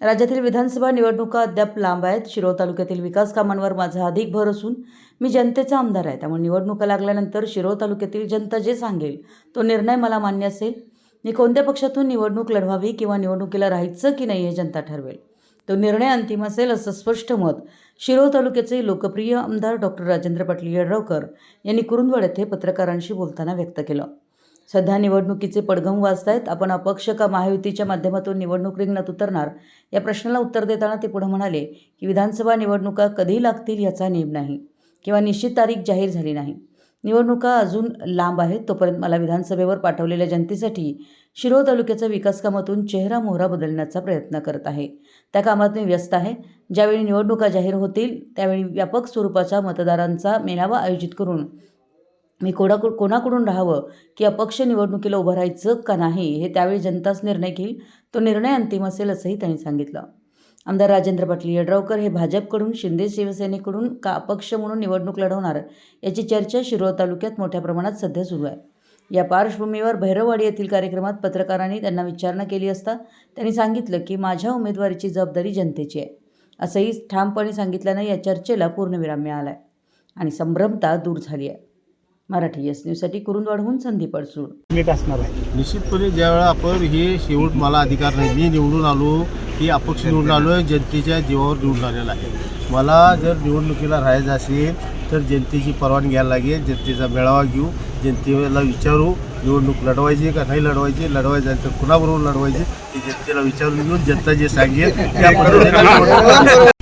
राज्यातील विधानसभा निवडणुका अद्याप लांब आहेत. शिरोळ तालुक्यातील विकास कामांवर माझा अधिक भर असून मी जनतेचा आमदार आहे. त्यामुळे निवडणुका लागल्यानंतर शिरोळ तालुक्यातील जनता जे सांगेल तो निर्णय मला मान्य असेल. मी कोणत्या पक्षातून निवडणूक लढवावी किंवा निवडणुकीला राहायचं की नाही हे जनता ठरवेल. तो निर्णय अंतिम असेल असं स्पष्ट मत शिरोळ तालुक्याचे लोकप्रिय आमदार डॉक्टर राजेंद्र पाटील यड्रावकर यांनी कुरुंदवाड येथे पत्रकारांशी बोलताना व्यक्त केलं. सध्या निवडणुकीचे पडघम वाजतायत. आपण अपक्ष का महायुतीच्या माध्यमातून निवडणूक रिंगणात उतरणार? या प्रश्नाला उत्तर देताना ते पुढे म्हणाले की विधानसभा निवडणुका कधी लागतील याचा नेम नाही किंवा निश्चित तारीख जाहीर झाली नाही. निवडणुका अजून लांब आहेत. तोपर्यंत मला विधानसभेवर पाठवलेल्या जनतेसाठी शिरोळ तालुक्याच्या विकासकामातून चेहरा मोहरा बदलण्याचा प्रयत्न करत आहे. त्या कामात मी व्यस्त आहे. ज्यावेळी निवडणुका जाहीर होतील त्यावेळी व्यापक स्वरूपाचा मतदारांचा मेळावा आयोजित करून मी कोणाकु कोणाकडून राहावं? की अपक्ष निवडणुकीला उभं राहायचं का नाही? हे त्यावेळी जनताच निर्णय घेईल. तो निर्णय अंतिम असेल असंही त्यांनी सांगितलं. आमदार राजेंद्र पाटील यड्रावकर हे भाजपकडून शिंदे शिवसेनेकडून का अपक्ष म्हणून निवडणूक लढवणार? याची चर्चा शिरोळ तालुक्यात मोठ्या प्रमाणात सध्या सुरू आहे. या पार्श्वभूमीवर भैरववाडी येथील कार्यक्रमात पत्रकारांनी त्यांना विचारणा केली असता त्यांनी सांगितलं की माझ्या उमेदवारीची जबाबदारी जनतेची आहे. असंही ठामपणे सांगितल्यानं या चर्चेला पूर्णविराम मिळाला आहे आणि संभ्रमता दूर झाली आहे. मराठी एस न्यूजसाठी कुरुंदवाडहून संदीप अडसूळ. मीठ असणार आहे. निश्चितपणे ज्यावेळा आपण हे शेवट मला अधिकार नाही मी निवडून आलो की अपक्ष निवडून आलो आहे जनतेच्या जीवावर निवडून आलेला आहे. मला जर निवडणुकीला राहायचं असेल तर जनतेची परवानगी घ्यायला लागेल जनतेचा मेळावा घेऊ जनतेला विचारू निवडणूक लढवायची का नाही लढवायची लढवायची तर कुणाबरोबर लढवायची ते जनतेला विचारून घेऊन जनता जे सांगेल त्या